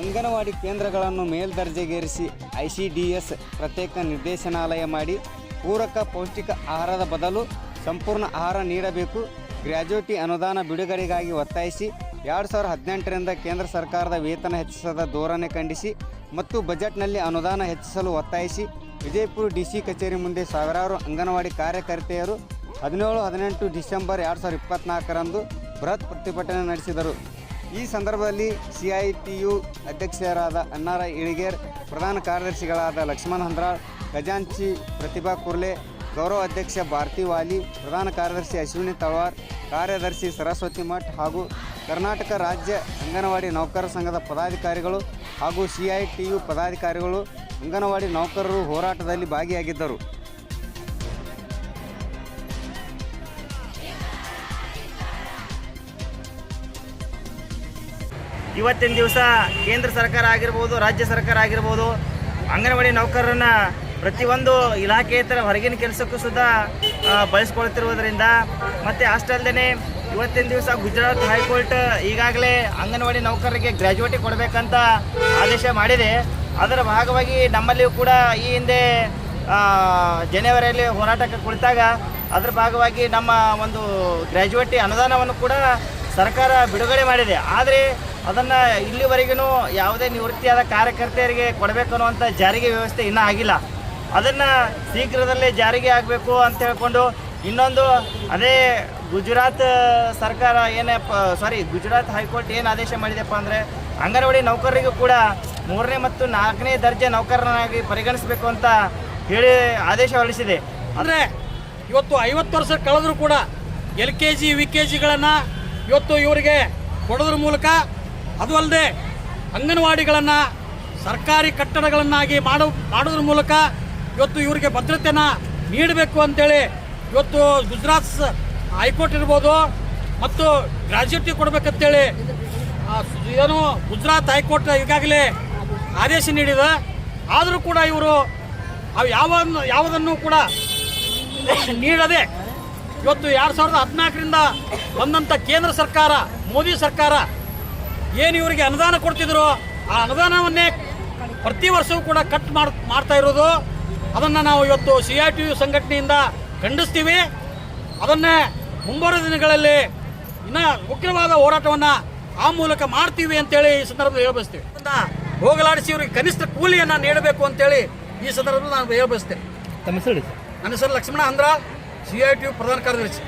ಅಂಗನವಾಡಿ ಕೇಂದ್ರಗಳನ್ನು ಮೇಲ್ದರ್ಜೆಗೇರಿಸಿ ಎಸ್ ಪ್ರತ್ಯೇಕ ನಿರ್ದೇಶನಾಲಯ ಮಾಡಿ ಪೂರಕ ಪೌಷ್ಟಿಕ ಆಹಾರದ ಬದಲು ಸಂಪೂರ್ಣ ಆಹಾರ ನೀಡಬೇಕು. ಗ್ರ್ಯಾಜುಯಿಟಿ ಅನುದಾನ ಬಿಡುಗಡೆಗಾಗಿ ಒತ್ತಾಯಿಸಿ ಎರಡು ಸಾವಿರದ ಹದಿನೆಂಟರಿಂದ ಕೇಂದ್ರ ಸರ್ಕಾರದ ವೇತನ ಹೆಚ್ಚಿಸದ ಧೋರಣೆ ಖಂಡಿಸಿ ಮತ್ತು ಬಜೆಟ್ನಲ್ಲಿ ಅನುದಾನ ಹೆಚ್ಚಿಸಲು ಒತ್ತಾಯಿಸಿ ವಿಜಯಪುರ ಡಿಸಿ ಕಚೇರಿ ಮುಂದೆ ಸಾವಿರಾರು ಅಂಗನವಾಡಿ ಕಾರ್ಯಕರ್ತೆಯರು ಹದಿನೇಳು ಹದಿನೆಂಟು ಡಿಸೆಂಬರ್ ಎರಡು ಸಾವಿರದ ಇಪ್ಪತ್ತ್ನಾಲ್ಕರಂದು ಬೃಹತ್ ಪ್ರತಿಭಟನೆ ನಡೆಸಿದರು. ಈ ಸಂದರ್ಭದಲ್ಲಿ ಸಿಐಟಿಯು ಅಧ್ಯಕ್ಷರಾದ ಅನ್ನಾರ ಇಳಿಗೇರ್, ಪ್ರಧಾನ ಕಾರ್ಯದರ್ಶಿಗಳಾದ ಲಕ್ಷ್ಮಣ್ ಹಂದ್ರಾಳ್ ಖಜಾಂಚಿ ಪ್ರತಿಭಾ ಕುರ್ಲೆ, ಗೌರವ ಅಧ್ಯಕ್ಷ ಭಾರತಿ ವಾಲಿ, ಪ್ರಧಾನ ಕಾರ್ಯದರ್ಶಿ ಅಶ್ವಿನಿ ತಳವಾರ್, ಕಾರ್ಯದರ್ಶಿ ಸರಸ್ವತಿ ಮಠ್ ಹಾಗೂ ಕರ್ನಾಟಕ ರಾಜ್ಯ ಅಂಗನವಾಡಿ ನೌಕರರ ಸಂಘದ ಪದಾಧಿಕಾರಿಗಳು ಹಾಗೂ ಸಿಐಟಿಯು ಪದಾಧಿಕಾರಿಗಳು ಅಂಗನವಾಡಿ ನೌಕರರು ಹೋರಾಟದಲ್ಲಿ ಭಾಗಿಯಾಗಿದ್ದರು. ಇವತ್ತಿನ ದಿವಸ ಕೇಂದ್ರ ಸರ್ಕಾರ ಆಗಿರ್ಬೋದು ರಾಜ್ಯ ಸರ್ಕಾರ ಆಗಿರ್ಬೋದು ಅಂಗನವಾಡಿ ನೌಕರರನ್ನ ಪ್ರತಿಯೊಂದು ಇಲಾಖೆಯೇತರ ಹೊರಗಿನ ಕೆಲಸಕ್ಕೂ ಸುದ್ದ ಆ, ಬಳಸ್ಕೊಳ್ತಿರುವುದರಿಂದ ಮತ್ತು ಅಷ್ಟಲ್ಲದೆ ಇವತ್ತಿನ ದಿವಸ ಗುಜರಾತ್ ಹೈಕೋರ್ಟ್ ಈಗಾಗಲೇ ಅಂಗನವಾಡಿ ನೌಕರರಿಗೆ ಗ್ರ್ಯಾಜುಯೇಟಿ ಕೊಡಬೇಕಂತ ಆದೇಶ ಮಾಡಿದೆ. ಅದರ ಭಾಗವಾಗಿ ನಮ್ಮಲ್ಲಿಯೂ ಕೂಡ ಈ ಹಿಂದೆ ಜನವರಿಯಲ್ಲಿ ಹೋರಾಟಕ್ಕೆ ಕುಳಿತಾಗ ಅದರ ಭಾಗವಾಗಿ ನಮ್ಮ ಒಂದು ಗ್ರ್ಯಾಜುಯೇಟಿ ಅನುದಾನವನ್ನು ಕೂಡ ಸರ್ಕಾರ ಬಿಡುಗಡೆ ಮಾಡಿದೆ. ಆದರೆ ಅದನ್ನು ಇಲ್ಲಿವರೆಗೂ ಯಾವುದೇ ನಿವೃತ್ತಿಯಾದ ಕಾರ್ಯಕರ್ತೆಯರಿಗೆ ಕೊಡಬೇಕು ಅನ್ನುವಂಥ ಜಾರಿಗೆ ವ್ಯವಸ್ಥೆ ಇನ್ನೂ ಆಗಿಲ್ಲ. ಅದನ್ನು ಶೀಘ್ರದಲ್ಲೇ ಜಾರಿಗೆ ಆಗಬೇಕು ಅಂತ ಹೇಳ್ಕೊಂಡು ಇನ್ನೊಂದು ಅದೇ ಗುಜರಾತ್ ಸರ್ಕಾರ ಏನಪ್ಪ ಸಾರಿ ಗುಜರಾತ್ ಹೈಕೋರ್ಟ್ ಏನು ಆದೇಶ ಮಾಡಿದೆಪ್ಪ ಅಂದರೆ ಅಂಗನವಾಡಿ ನೌಕರರಿಗೂ ಕೂಡ ಮೂರನೇ ಮತ್ತು ನಾಲ್ಕನೇ ದರ್ಜೆ ನೌಕರನಾಗಿ ಪರಿಗಣಿಸಬೇಕು ಅಂತ ಹೇಳಿ ಆದೇಶ ಹೊರಡಿಸಿದೆ. ಅಂದರೆ ಇವತ್ತು ಐವತ್ತು ವರ್ಷ ಕಳೆದರೂ ಕೂಡ L K G V K ಜಿಗಳನ್ನು ಇವತ್ತು ಇವರಿಗೆ ಕೊಡೋದ್ರ ಮೂಲಕ ಅದು ಅಲ್ಲದೆ ಅಂಗನವಾಡಿಗಳನ್ನು, ಸರ್ಕಾರಿ ಕಟ್ಟಡಗಳನ್ನಾಗಿ ಮಾಡೋ ಮಾಡೋದ್ರ ಮೂಲಕ ಇವತ್ತು ಇವರಿಗೆ ಭದ್ರತೆಯನ್ನು ನೀಡಬೇಕು ಅಂತೇಳಿ ಇವತ್ತು ಗುಜರಾತ್ ಹೈಕೋರ್ಟ್ ಇರ್ಬೋದು ಮತ್ತು ಗ್ರಾಜ್ಯುಟಿ ಕೊಡಬೇಕಂತೇಳಿ ಏನು ಗುಜರಾತ್ ಹೈಕೋರ್ಟ್ ಈಗಾಗಲೇ ಆದೇಶ ನೀಡಿದೆ. ಆದರೂ ಕೂಡ ಇವರು ಅವು ಯಾವ ಯಾವುದನ್ನು ಕೂಡ ನೀಡದೆ ಇವತ್ತು ಎರಡು ಸಾವಿರದ ಹದಿನಾಲ್ಕರಿಂದ ಬಂದಂಥ ಕೇಂದ್ರ ಸರ್ಕಾರ, ಮೋದಿ ಸರ್ಕಾರ ಏನು ಇವರಿಗೆ ಅನುದಾನ ಕೊಡ್ತಿದ್ರು? ಆ ಅನುದಾನವನ್ನೇ ಪ್ರತಿ ವರ್ಷವೂ ಕೂಡ ಕಟ್ ಮಾಡ್ ಮಾಡ್ತಾ ಇರೋದು. ಅದನ್ನು ನಾವು ಇವತ್ತು ಸಿ ಆರ್ ಟಿ ಯು ಸಂಘಟನೆಯಿಂದ ಖಂಡಿಸ್ತೀವಿ. ಅದನ್ನೇ ಮುಂಬರುವ ದಿನಗಳಲ್ಲಿ ಇನ್ನೂ ಉಗ್ರವಾದ ಹೋರಾಟವನ್ನು ಆ ಮೂಲಕ ಮಾಡ್ತೀವಿ ಅಂತೇಳಿ ಈ ಸಂದರ್ಭದಲ್ಲಿ ಹೇಳ್ಬಯಸ್ತೀವಿ. ಹೋಗಲಾಡಿಸಿ ಇವರಿಗೆ ಕನಿಷ್ಠ ಕೂಲಿಯನ್ನು ನೀಡಬೇಕು ಅಂತೇಳಿ ಈ ಸಂದರ್ಭದಲ್ಲಿ ನಾನು ಹೇಳ್ಬಯಸ್ತೇನೆ. ನನ್ನ ಹೆಸರು ಲಕ್ಷ್ಮಣ ಅಂದ್ರ ಸಿ ಐ ಟಿ ಯು ಪ್ರಧಾನ ಕಾರ್ಯದರ್ಶಿ.